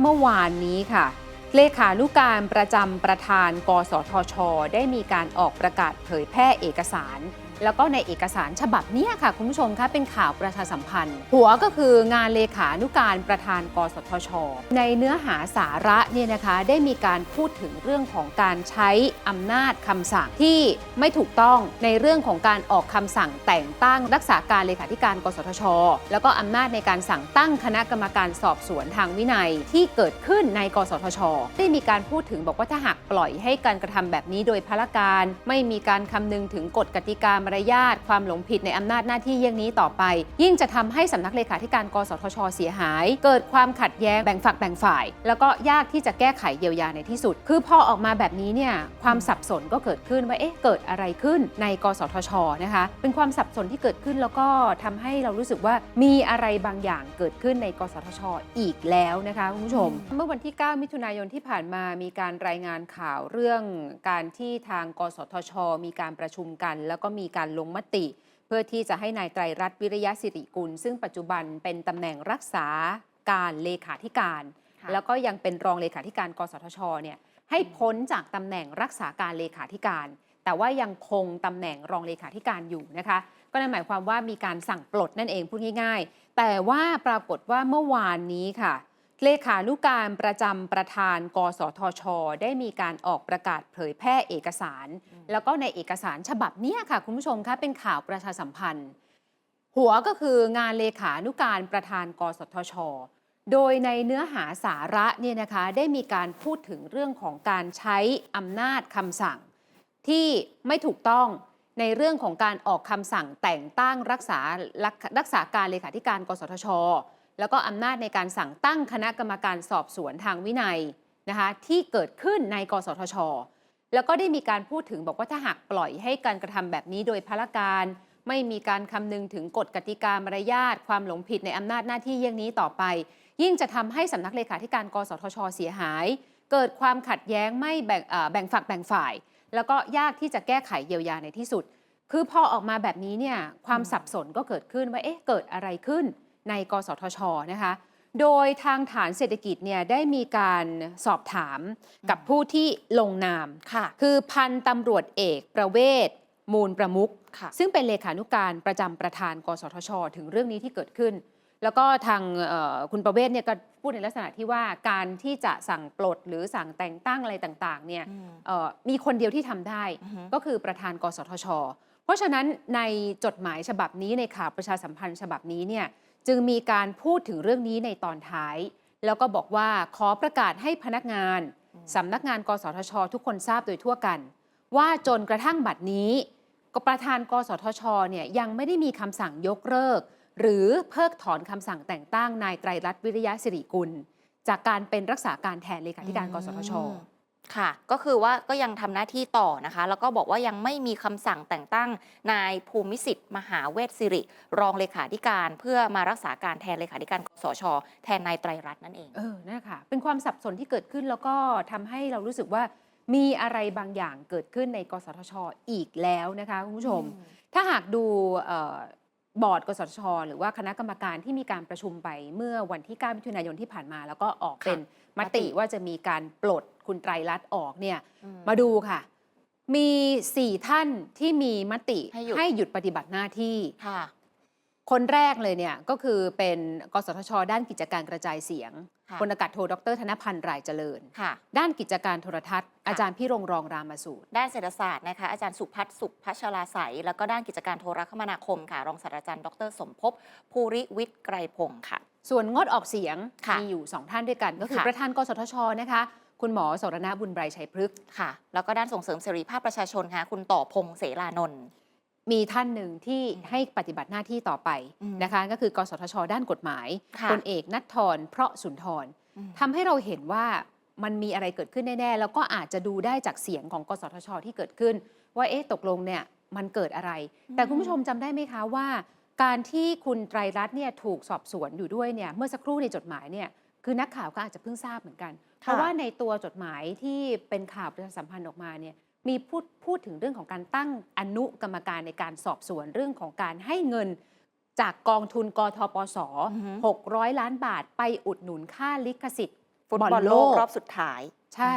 เมื่อวานนี้ค่ะ เลขานุการประจำประธาน กสทช ได้มีการออกประกาศเผยแพร่เอกสาร แล้วก็ในเอกสารฉบับนี้ค่ะ คุณผู้ชมคะเป็นข่าวประชาสัมพันธ์ หัวก็คืองานเลขานุการประธานกสทช ในเนื้อหาสาระเนี่ยนะคะได้มีการพูดถึงเรื่องของการใช้อำนาจคำสั่งที่ไม่ถูกต้องในเรื่องของการออกคำสั่งแต่งตั้งรักษาการเลขาธิการ กสทช แล้วก็อำนาจในการสั่งตั้งคณะกรรมการสอบสวนทางวินัยที่เกิดขึ้นใน กสทช ได้มีการพูดถึงบอกว่าถ้าหากปล่อยให้การกระทำแบบนี้โดยพละการ ไม่มีการคำนึงถึงกฎกติกามารยาทความหลงผิดในอำนาจหน้าที่เยี่ยงนี้ต่อไป ยิ่งจะทำให้สำนักเลขาธิการกสทช เสียหาย เกิดความขัดแย้งแบ่งฝักแบ่งฝ่าย แล้วก็ยากที่จะแก้ไขเยียวยาในที่สุด คือพอออกมาแบบนี้เนี่ยความสับสนก็เกิดขึ้นว่าเอ๊ะเกิดอะไรขึ้นในกสทชนะคะเป็นความสับสนที่เกิดขึ้นแล้วก็ทำให้เรารู้สึกว่ามีอะไรบางอย่างเกิดขึ้นในกสทช อีกแล้วนะคะคุณผู้ชม เมื่อวันที่ 9 มิถุนายนที่ผ่านมามีการรายงานข่าวเรื่องการที่ทางกสทช มีการประชุมกัน แล้วก็มีการลงมติ เพื่อที่จะให้นายไตรรัตน์วิริยะสิริกุล ซึ่งปัจจุบันเป็นตำแหน่งรักษาการเลขาธิการค่ะแล้วก็ยังเป็นรองเลขาธิการ กสทชเนี่ยให้พ้นจากตำแหน่งรักษาการเลขาธิการ แต่ว่ายังคงตำแหน่งรองเลขาธิการอยู่นะคะก็นั่นหมายความว่ามีการสั่งปลดนั่นเองพูดง่าย ๆ แต่ว่าปรากฏว่าเมื่อวานนี้ค่ะ เลขานุการประจำประธาน กสทช ได้มีการออกประกาศเผยแพร่เอกสาร แล้วก็ในเอกสารฉบับเนี้ยค่ะ คุณผู้ชมคะเป็นข่าวประชาสัมพันธ์ หัวก็คืองานเลขานุการประธาน กสทช โดยในเนื้อหาสาระเนี่ยนะคะได้มีการพูดถึงเรื่องของการใช้อำนาจคำสั่ง ที่ไม่ถูกต้องในเรื่องของการออกคำสั่งแต่งตั้งรักษารักรักษาการเลขาธิการ กสทช แล้วก็อำนาจในการสั่งตั้งคณะกรรมการสอบสวนทางวินัยนะคะที่เกิดขึ้นในกสทช แล้วก็ได้มีการพูดถึงบอกว่าถ้าหากปล่อยให้การกระทำแบบนี้โดยพละการ ไม่มีการคำนึงถึงกฎกติกามารยาทความหลงผิดในอำนาจหน้าที่เยี่ยงนี้ต่อไป ยิ่งจะทำให้สำนักเลขาธิการกสทช เสียหาย เกิดความขัดแย้งไม่แบ่งแบ่งฝักแบ่งฝ่าย แล้วก็ยากที่จะแก้ไขเยียวยาในที่สุด คือพอออกมาแบบนี้เนี่ยความสับสนก็เกิดขึ้นว่าเอ๊ะเกิดอะไรขึ้น ใน กสทชนะคะ โดยทางฐานเศรษฐกิจเนี่ยได้มีการสอบถามกับผู้ที่ลงนามค่ะคือพันตำรวจเอกประเวศมูลประมุขค่ะซึ่งเป็นเลขานุการประจำประธาน กสทช ถึงเรื่องนี้ที่เกิดขึ้น แล้วก็ทางเอ่อคุณประเวศเนี่ยก็พูดในลักษณะที่ว่าการที่จะสั่งปลดหรือสั่งแต่งตั้งอะไรต่างๆเนี่ยอืมเอ่อมีคนเดียวที่ทำได้อือฮึก็คือประธาน กสทช เพราะฉะนั้นในจดหมายฉบับนี้ในข่าวประชาสัมพันธ์ฉบับนี้เนี่ย จึงมีการพูดถึงเรื่องนี้ในตอนท้าย แล้วก็บอกว่าขอประกาศให้พนักงานสำนักงานกสทช ทุกคนทราบโดยทั่วกัน ว่าจนกระทั่งบัดนี้ก็ประธานกสทชเนี่ยยังไม่ได้มีคำสั่งยกเลิก หรือเพิกถอนคำสั่งแต่งตั้งนายไตรรัตน์วิริยะสิริกุล จากการเป็นรักษาการแทนเลขาธิการกสทชอืม ค่ะ ก็คือว่าก็ยังทำหน้าที่ต่อนะคะ แล้วก็บอกว่ายังไม่มีคำสั่งแต่งตั้งนายภูมิสิทธิ์มหาเวชสิริ รองเลขาธิการ เพื่อมารักษาการแทนเลขาธิการกสช แทนนายไตรรัตน์นั่นเอง เออนั่นแหละค่ะเป็นความสับสนที่เกิดขึ้นแล้วก็ทำให้เรารู้สึกว่ามีอะไรบางอย่างเกิดขึ้นในกสทชอีกแล้วนะคะคุณผู้ชม ถ้าหากดูเอ่อ บอร์ดกสทชหรือว่าคณะกรรมการที่มีการประชุมไปเมื่อวันที่ 9 มิถุนายนที่ผ่านมา แล้วก็ออกเป็นมติว่าจะมีการปลดคุณไตรรัตน์ออกเนี่ยอืมมาดูค่ะ มี 4 ท่านที่มีมติให้หยุดให้หยุดปฏิบัติหน้าที่ ค่ะคนแรกเลยเนี่ยก็คือเป็นกสทช ด้านกิจการกระจายเสียงค่ะพลอากาศโทดรธนพันธ์รายเจริญค่ะด้านกิจการโทรทัศน์ อาจารย์พี่รงรองรามสูตร ด้านเศรษฐศาสตร์นะคะอาจารย์สุพัฒน์สุพัชราใสยแล้วก็ด้านกิจการโทรคมนาคมค่ะรองศาสตราจารย์ดรสมภพภูริวิทย์ไกรพงศ์ค่ะ ส่วนงดออกเสียงค่ะมีอยู่ 2 ท่านด้วยกัน ก็คือค่ะประธานกสทชนะคะคุณหมอสรณบุญไบรชัยพฤกษ์ค่ะ แล้วก็ด้านส่งเสริมเสรีภาพประชาชนค่ะคุณต่อพงษ์เสรานนท์ มีท่านหนึ่งที่อืมให้ปฏิบัติหน้าที่ต่อไปอืมนะคะ ก็คือกสทช ด้านกฎหมายค่ะพลเอกนัทธรเพราะสุนทรอืมทำให้เราเห็นว่ามันมีอะไรเกิดขึ้นแน่ๆ แล้วก็อาจจะดูได้จากเสียงของกสทช ที่เกิดขึ้น ว่าเอ๊ะตกลงเนี่ยมันเกิดอะไร แต่คุณผู้ชมจำได้ไหมคะว่า การที่คุณไตรรัตน์เนี่ยถูกสอบสวนอยู่ด้วยเนี่ยเมื่อสักครู่ในจดหมายเนี่ยคือนักข่าวก็อาจจะเพิ่งทราบเหมือนกัน เพราะว่าในตัวจดหมายที่เป็นข่าวประชาสัมพันธ์ออกมาเนี่ยมีพูดพูดถึงเรื่องของการตั้งอนุกรรมการในการสอบสวนเรื่องของการให้เงินจากกองทุนกทปสอือฮึ600 ล้านบาทไปอุดหนุนค่าลิขสิทธิ์ฟุตบอลโลกรอบสุดท้าย ใช่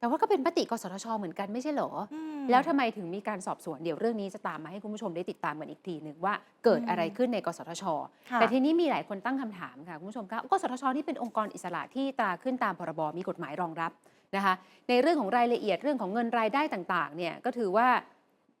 แต่ว่าก็เป็นมติกสทชเหมือนกันไม่ใช่เหรออืมแล้วทำไมถึงมีการสอบสวนเดี๋ยวเรื่องนี้จะตามมาให้คุณผู้ชมได้ติดตามกันอีกทีหนึ่งว่าเกิดอืมอะไรขึ้นในกสทชค่ะแต่ทีนี้มีหลายคนตั้งคำถามค่ะคุณผู้ชมคะกสทชนี่เป็นองค์กรอิสระที่ตราขึ้นตามพรบมีกฎหมายรองรับนะคะในเรื่องของรายละเอียดเรื่องของเงินรายได้ต่างๆเนี่ยก็ถือว่า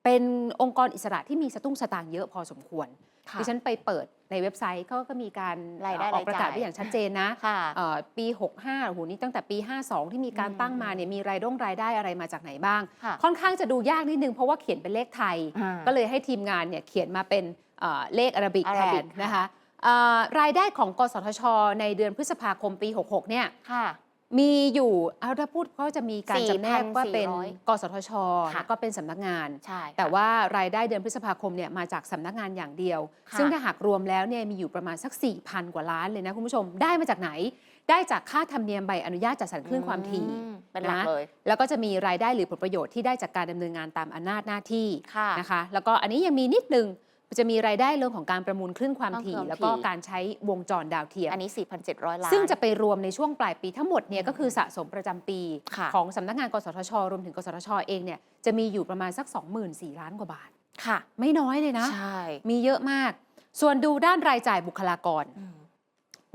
เป็นองค์กรอิสระที่มีสตุ้งสตางค์เยอะพอสมควรค่ะดิฉันไปเปิด ในเว็บไซต์เขาก็มีการรายได้ออกประกาศรายจ่ายไว้อย่างชัดเจนนะค่ะเอ่อปี 65โอ้โหนี่ตั้งแต่ปี 52 ที่มีการอืมตั้งมาเนี่ยมีรายด้งรายได้อะไรมาจากไหนบ้างค่ะค่อนข้างจะดูยากนิดนึงเพราะว่าเขียนเป็นเลขไทยอ่าก็เลยให้ทีมงานเนี่ยเขียนมาเป็นเอ่อเลขอาราบิกอาแทราบินกค่ะนะคะเอ่อรายได้ของกสทช ในเดือนพฤษภาคมปี 66 เนี่ยค่ะ มีอยู่เอาถ้าพูดเขาจะมีการจำแนกว่าเป็น4,400กสทชค่ะ แล้วก็เป็นสำนักงาน ใช่ค่ะ แต่ว่ารายได้เดือนพฤษภาคมเนี่ยมาจากสำนักงานอย่างเดียว ค่ะ ซึ่งถ้าหากรวมแล้วเนี่ยมีอยู่ประมาณสัก 4,000 กว่าล้านเลยนะคุณผู้ชม ได้มาจากไหน ได้จากค่าธรรมเนียมใบอนุญาตจัดสรรคลื่นความถี่ อืมเป็นหลักนะ เลยแล้วก็จะมีรายได้หรือผลประโยชน์ที่ได้จากการดำเนินงานตามอำนาจหน้าที่ค่ะ นะคะ แล้วก็อันนี้ยังมีนิดนึง จะมีรายได้เรื่องของการประมูลคลื่นความคลื่นถี่ความถี่ แล้วก็การใช้วงจรดาวเทียมอันนี้ 4,700 ล้าน ซึ่งจะไปรวมในช่วงปลายปีทั้งหมดเนี่ยก็คือสะสมประจำปีค่ะของสำนักงานกสทช รวมถึงกสทชเองเนี่ยจะมีอยู่ประมาณสัก 24,000ล้านกว่าบาทค่ะ ไม่น้อยเลยนะ ใช่ มีเยอะมาก ส่วนดูด้านรายจ่ายบุคลากรอืม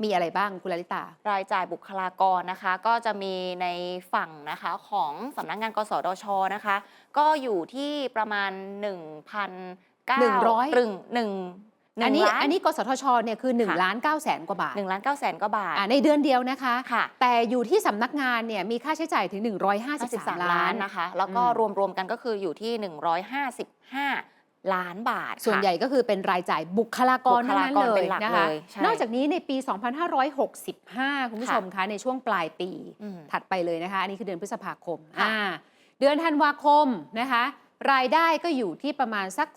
มีอะไรบ้างคุณลลิตา รายจ่ายบุคลากรนะคะ ก็จะมีในฝั่งนะคะของสำนักงานกสทชนะคะ ก็อยู่ที่ประมาณ 1,009 100ตรึงหนึ่งหอันนึ่งนี้ล้านอันนี้กสทชเนี่ยคือค่ะ1ล้าน9แสนกว่าบาทหนึ่งล้านเก้าแสนกว่าบาทอ่าในเดือนเดียวนะคะ ค่ะแต่อยู่ที่สำนักงานเนี่ยมีค่าใช้จ่ายถึง 153 53ล้านนะคะ แล้วก็อืมรวมๆกันก็คืออยู่ที่ 155 ล้านบาทส่วนค่ะใหญ่ก็คือเป็นรายจ่ายบุคลากรทั้งนั้นบุคลากรเลเป็ยนหลักนะคะ เลยใช่นอกจากนี้ในปี 2565 คุณผู้ชมคะในช่วงปลายปี อืม ถัดไปเลยนะคะ อันนี้คือเดือนพฤษภาคมค่ะ อ่าเดือนธันวาคมนะคะ รายได้ก็อยู่ที่ประมาณสัก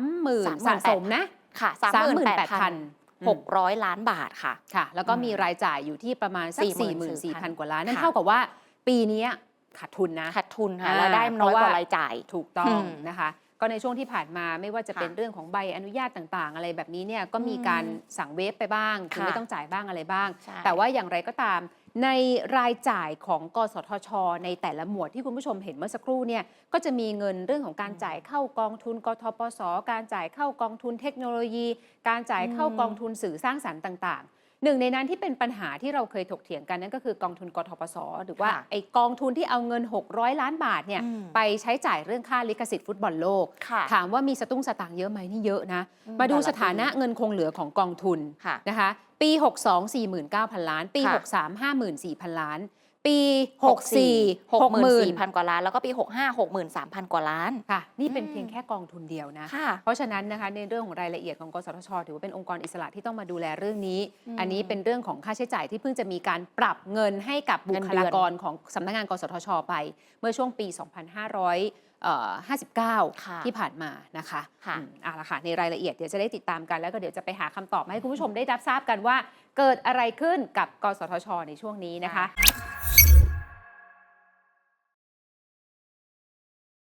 30,000 สะสมนะค่ะ38,000 38,600 ล้านบาทค่ะค่ะ แล้วก็อืมมีรายจ่ายอยู่ที่ประมาณสัก 44,000 44,000กว่าล้านนั่นค่ะเท่ากับว่าปีนี้ขาดทุนนะขาดทุนค่ะอ่าแล้วได้น้อยกว่าเพราะว่ารายจ่ายถูกต้ออืงมนะคะ ก็ในช่วงที่ผ่านมาไม่ว่าจะค่ะเป็นเรื่องของใบอนุญาตต่างๆ อะไรแบบนี้เนี่ยก็มีอืมการสั่งเวฟไปบ้างคือค่ะไม่ต้องจ่ายบ้างอะไรบ้างใช่แต่ว่าอย่างไรก็ตาม ในรายจ่ายของกสทช ในแต่ละหมวดที่คุณผู้ชมเห็นเมื่อสักครู่เนี่ยก็จะมีเงินเรื่องของการจ่ายเข้ากองทุน กทปส การจ่ายเข้ากองทุนเทคโนโลยี การจ่ายเข้ากองทุนสื่อสร้างสรรค์ต่างๆ หนึ่งในนั้นที่เป็นปัญหาที่เราเคยถกเถียงกันนั่นก็คือกองทุนกทปสหรือว่าค่ะไอกองทุนที่เอาเงิน 600 ล้านบาทเนี่ยอืมไปใช้จ่ายเรื่องค่าลิขสิทธิ์ฟุตบอลโลกค่ะถามว่ามีสตุ้งสตางค์เยอะไหมนี่เยอะนะอืมมาดูแต่ละสถานะปีเงินคงเหลือของกองทุนค่ะนะคะ ปี 62 49,000 ล้าน ปีค่ะ63 54,000 ล้าน ปี 64 64,000 กว่าล้าน แล้วก็ปี 65 63,000 กว่าล้าน ค่ะ นี่เป็นอืมเพียงแค่กองทุนเดียวนะค่ะเพราะฉะนั้นนะคะในเรื่องของรายละเอียดของกสทช ถือว่าเป็นองค์กรอิสระที่ต้องมาดูแลเรื่องนี้อืมอันนี้เป็นเรื่องของค่าใช้จ่ายที่เพิ่งจะมีการปรับเงินให้กับบุเงินคเดือนลากรของสำนักงาน กสทช ไป เมื่อช่วงปี 2559ค่ะที่ผ่านมานะคะค่ะอืมเอาละค่ะ ในรายละเอียดเดี๋ยวจะได้ติดตามกันแล้วก็เดี๋ยวจะไปหาคำตอบมาให้คุณผู้ชมได้รับทราบกันว่า เกิดอะไรขึ้นกับกสทช ในช่วงนี้นะคะค่ะ